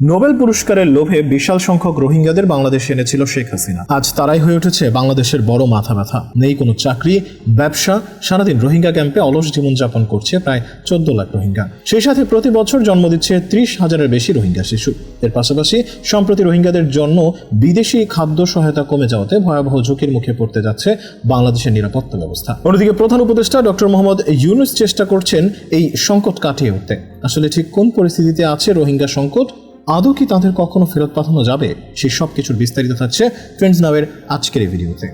Nobel পুরস্কারের লোভে বিশাল সংখ্যক রোহিঙ্গাদের বাংলাদেশে এনেছিল শেখ হাসিনা। আজ তারাই হয়ে উঠেছে বাংলাদেশের বড় মাথা ব্যথা। নেই কোনো চাকরি, ব্যবসা, সারাদিন রোহিঙ্গা ক্যাম্পে অলস জীবনযাপন করছে প্রায় চোদ্দ লাখ রোহিঙ্গা। সেই সাথে প্রতি বছর জন্ম দিচ্ছে ত্রিশ হাজারের বেশি রোহিঙ্গা শিশু। এর পাশাপাশি সম্প্রতি রোহিঙ্গাদের জন্য বিদেশি খাদ্য সহায়তা কমে যাওয়াতে ভয়াবহ ঝুঁকির মুখে পড়তে যাচ্ছে বাংলাদেশের নিরাপত্তা ব্যবস্থা। অন্যদিকে প্রধান উপদেষ্টা ডক্টর মোহাম্মদ ইউনুস চেষ্টা করছেন এই সংকট কাটিয়ে উঠতে। আসলে ঠিক কোন পরিস্থিতিতে আছে রোহিঙ্গা সংকট আদৌ কি তাদের কখনো ফেরত পাঠানো যাবে? সেই সব কিছুর বিস্তারিত থাকছে ফ্রেন্ডস নামের আজকের এই ভিডিওতে।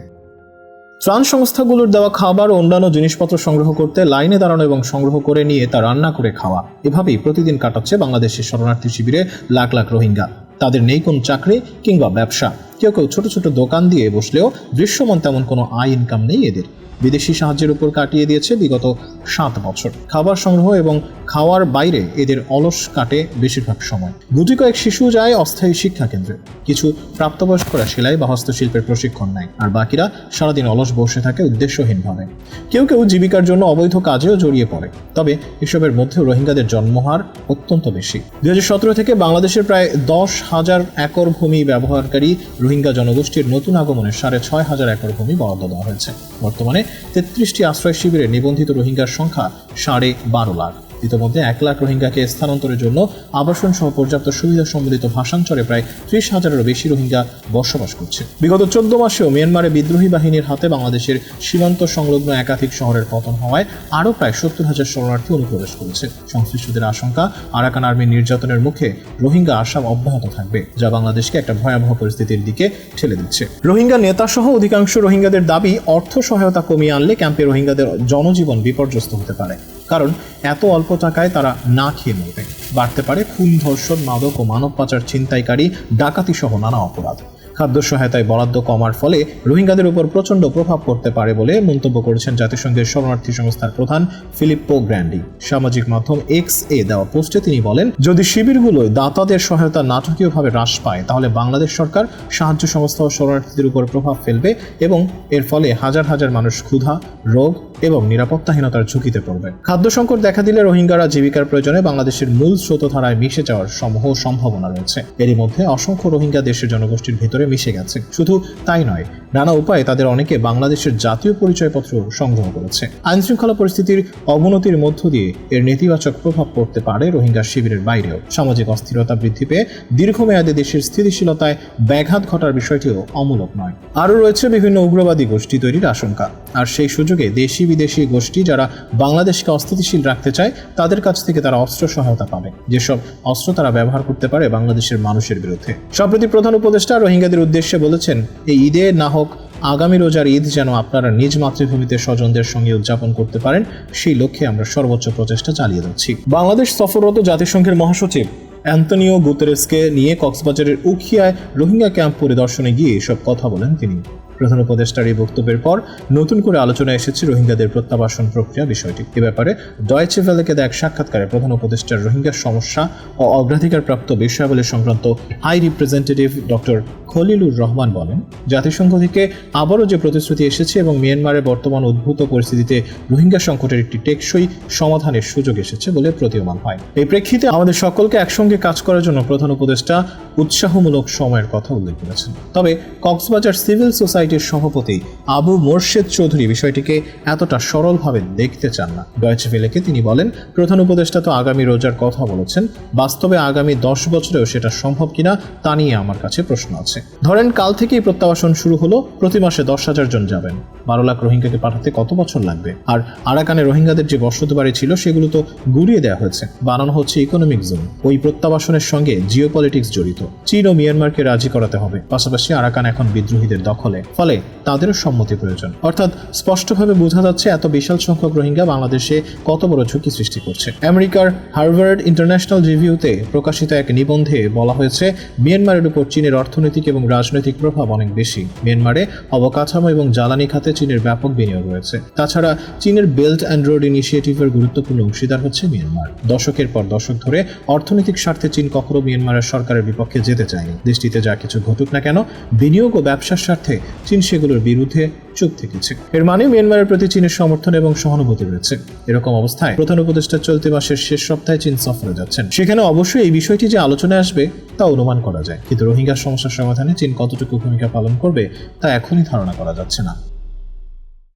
ত্রাণ সংস্থাগুলোর দেওয়া খাবার ও অন্যান্য জিনিসপত্র সংগ্রহ করতে লাইনে দাঁড়ানো এবং সংগ্রহ করে নিয়ে তা রান্না করে খাওয়া। এভাবেই প্রতিদিন কাটাচ্ছে বাংলাদেশের শরণার্থী শিবিরে লাখ লাখ রোহিঙ্গা। তাদের নেই কোনো চাকরি কিংবা ব্যবসা। কেউ কেউ ছোট ছোট দোকান দিয়ে বসলেও দৃশ্যমান তেমন কোনো আয় ইনকাম নেই এদের। বিদেশি সাহায্যের উপর কাটিয়ে দিয়েছে বিগত সাত বছর। খাবার সংগ্রহ এবং খাওয়ার বাইরে এদের অলস কাটে বেশিরভাগ সময়। গুটি কয়েক শিশু যায় অস্থায়ী শিক্ষা কেন্দ্রে। কিছু প্রাপ্তবয়স্করা সেলাই বা হস্তশিল্পের প্রশিক্ষণ নেয়, আর বাকিরা সারাদিন অলস বসে থাকে উদ্দেশ্যহীনভাবে। কেউ কেউ জীবিকার জন্য অবৈধ কাজেও জড়িয়ে পড়ে। তবে এসবের মধ্যেও রোহিঙ্গাদের জন্মহার অত্যন্ত বেশি। দুই হাজার সতেরো থেকে বাংলাদেশের প্রায় দশ হাজার একর ভূমি ব্যবহারকারী রোহিঙ্গা জনগোষ্ঠীর নতুন আগমনে সাড়ে ছয় হাজার একর ভূমি বরাদ্দ দেওয়া হয়েছে। বর্তমানে তেত্রিশটি আশ্রয় শিবিরে নিবন্ধিত রোহিঙ্গার সংখ্যা সাড়ে বারো লাখ। ইতিমধ্যে এক লাখ রোহিঙ্গাকে স্থানান্তরের জন্য আবাসন সহ পর্যাপ্ত সুবিধা সম্বলিত ভাষাঞ্চলে প্রায় ত্রিশ হাজারেরও বেশি রোহিঙ্গা বসবাস করছে। বিগত চোদ্দ মাসেও মিয়ানমারে বিদ্রোহী বাহিনীর হাতে বাংলাদেশের সীমান্ত সংলগ্ন একাধিক শহরের পতন হওয়ায় আরও প্রায় সত্তর হাজার শরণার্থী অনুপ্রবেশ করেছে। সংশ্লিষ্টদের আশঙ্কা, আরাকান আর্মির নির্যাতনের মুখে রোহিঙ্গা আসাম অব্যাহত থাকবে, যা বাংলাদেশকে একটা ভয়াবহ পরিস্থিতির দিকে ঠেলে দিচ্ছে। রোহিঙ্গা নেতা সহ অধিকাংশ রোহিঙ্গাদের দাবি, অর্থ সহায়তা কমিয়ে আনলে ক্যাম্পে রোহিঙ্গাদের জনজীবন বিপর্যস্ত হতে পারে। কারণ এত অল্প টাকায় তারা না খেয়ে মরবে। বাড়তে পারে খুন, ধর্ষণ, মাদক ও মানব পাচার ছিনতাইকারী ডাকাতি সহ নানা অপরাধ। খাদ্য সহায়তায় বরাদ্দ কমার ফলে রোহিঙ্গাদের উপর প্রচণ্ড প্রভাব পড়তে পারে বলে মন্তব্য করেছেন জাতিসংঘের শরণার্থী সংস্থার প্রধান ফিলিপ্পো গ্র্যান্ডি। সামাজিক মাধ্যম এক্স এ দেওয়া পোস্টে তিনি বলেন, যদি শিবিরগুলোয় দাতাদের সহায়তা নাটকীয়ভাবে হ্রাস পায়, তাহলে বাংলাদেশ সরকার সাহায্য সংস্থা ও শরণার্থীদের উপর প্রভাব ফেলবে এবং এর ফলে হাজার হাজার মানুষ ক্ষুধা, রোগ এবং নিরাপত্তাহীনতার ঝুঁকিতে পড়বে। খাদ্য সংকট দেখা দিলে রোহিঙ্গারা জীবিকার প্রয়োজনে বাংলাদেশের মূল স্রোতধারায় মিশে যাওয়ার সমূহ সম্ভাবনা রয়েছে। এরই মধ্যে অসংখ্য রোহিঙ্গা দেশের জনগোষ্ঠীর ভেতরে মিশে গেছে। শুধু তাই নয় নানা উপায়ে তাদের অনেকে বাংলাদেশের জাতীয় পরিচয়পত্র সংগ্রহ করেছে। আইন শৃঙ্খলা পরিস্থিতির অবনতির মধ্য দিয়ে এর নেতিবাচক প্রভাব পড়তে পারে রোহিঙ্গা শিবিরের বাইরেও। সামাজিক অস্থিরতা বৃদ্ধি পেয়ে দীর্ঘমেয়াদে দেশের স্থিতিশীলতায় ব্যাঘাত ঘটার বিষয়টিও অমূলক নয়। আরও রয়েছে বিভিন্ন উগ্রবাদী গোষ্ঠী তৈরির আশঙ্কা। আর সেই সুযোগে দেশি বিদেশি গোষ্ঠী যারা বাংলাদেশকে অস্থিতিশীল রাখতে চায়, তাদের কাছ থেকে তারা অস্ত্র সহায়তা পাবে। যেসব অস্ত্র তারা ব্যবহার করতে পারে বাংলাদেশের মানুষের বিরুদ্ধে। সম্প্রতি প্রধান উপদেষ্টা রোহিঙ্গাদের উদ্দেশ্যে বলেছেন, এই ঈদে না হোক আগামী রোজার ঈদ যেন আপনারা নিজ মাতৃভূমিতে স্বজনদের সঙ্গে উদযাপন করতে পারেন, সেই লক্ষ্যে আমরা সর্বোচ্চ প্রচেষ্টা চালিয়ে যাচ্ছি। বাংলাদেশ সফররত জাতিসংঘের মহাসচিব অ্যান্তনিও গুতেরেসকে নিয়ে কক্সবাজারের উখিয়ায় রোহিঙ্গা ক্যাম্প পরিদর্শনে গিয়ে এসব কথা বলেন তিনি। প্রধান উপদেষ্টার এই বক্তব্যের পর নতুন করে আলোচনা এসেছে রোহিঙ্গাদের প্রত্যাবাসন প্রক্রিয়া বিষয়টি। এ ব্যাপারে ডয়েচে ভ্যালেকে এক সাক্ষাৎকারে প্রধান উপদেষ্টার রোহিঙ্গার সমস্যা ও অগ্রাধিকারপ্রাপ্ত বিষয়াবলী সংক্রান্ত high representative doctor Khalilur Rahman বলেন, জাতিসংঘ থেকে আবারও যে প্রতিশ্রুতি এসেছে এবং মিয়ানমারের বর্তমান উদ্ভূত পরিস্থিতিতে রোহিঙ্গা সংকটের একটি টেকসই সমাধানের সুযোগ এসেছে বলে প্রতীয়মান হয়। এই প্রেক্ষিতে আমাদের সকলকে একসঙ্গে কাজ করার জন্য প্রধান উপদেষ্টা উৎসাহমূলক সময়ের কথা উল্লেখ করেছেন। তবে কক্সবাজার সিভিল সোসাইটির সভাপতি আবু মোর্শেদ চৌধুরী বিষয়টিকে এতটা সরলভাবে দেখতে চান না। ডয়েচে ভেলেকে তিনি বলেন, প্রধান উপদেষ্টা তো আগামী রোজার কথা বলেছেন, বাস্তবে আগামী দশ বছরেও সেটা সম্ভব কিনা তা নিয়ে আমার কাছে প্রশ্ন আছে। ধরেন কাল থেকেই প্রত্যাবাসন শুরু হলো প্রতি মাসে দশ হাজার জন যাবেন। বারো লাখ রোহিঙ্গাকে পাঠাতে কত বছর লাগবে? আর আরাকানে রোহিঙ্গাদের যে বসতি বাড়ি ছিল, সেগুলো তো গুড়িয়ে দেওয়া হয়েছে। বানানো হচ্ছে ইকোনমিক জোন ওই প্রত্যাবাসনের সঙ্গে জিও জড়িত। চীন ও মিয়ানমারকে রাজি করাতে হবে। পাশাপাশি আরাকান এখন বিদ্রোহীদের দখলে। ফলে তাদেরও সম্মতি প্রয়োজন। অর্থাৎ স্পষ্টভাবে বোঝা যাচ্ছে, এত বিশাল সংখ্যক রোহিঙ্গা বাংলাদেশে কত বড় ঝুঁকি সৃষ্টি করছে। আমেরিকার হার্ভার্ড ইন্টারন্যাশনাল রিভিউতে প্রকাশিত এক নিবন্ধে বলা হয়েছে, মিয়ানমারের উপর চীনের অর্থনৈতিক এবং রাজনৈতিক প্রভাব অনেক বেশি। মিয়ানমারে অবকাঠামো এবং জ্বালানি খাতে চীনের ব্যাপক বিনিয়োগ রয়েছে। তাছাড়া চীনের বেল্ট অ্যান্ড রোড ইনিশিয়েটিভের গুরুত্বপূর্ণ অংশীদার হচ্ছে মিয়ানমার। দশকের পর দশক ধরে অর্থনৈতিক স্বার্থে চীন কখনো মিয়ানমারের সরকারের বিপক্ষে যেতে চায়নি। দেশটিতে যা কিছু ঘটুক না কেন, বিনিয়োগ ও ব্যবসার স্বার্থে চীন সেগুলোর বিরুদ্ধে চুপ থেকেছে। এর মানে মিয়ানমারের প্রতি চীনের সমর্থন এবং সহানুভূতি রয়েছে। এরকম অবস্থায় প্রধান উপদেষ্টা চলতি মাসের শেষ সপ্তাহে চীন সফরে যাচ্ছেন। সেখানে অবশ্যই এই বিষয়টি যে আলোচনায় আসবে, তা অনুমান করা যায়। কিন্তু রোহিঙ্গা সমস্যার সমাধানে চীন কতটুকু ভূমিকা পালন করবে, তা এখনই ধারণা করা যাচ্ছে না।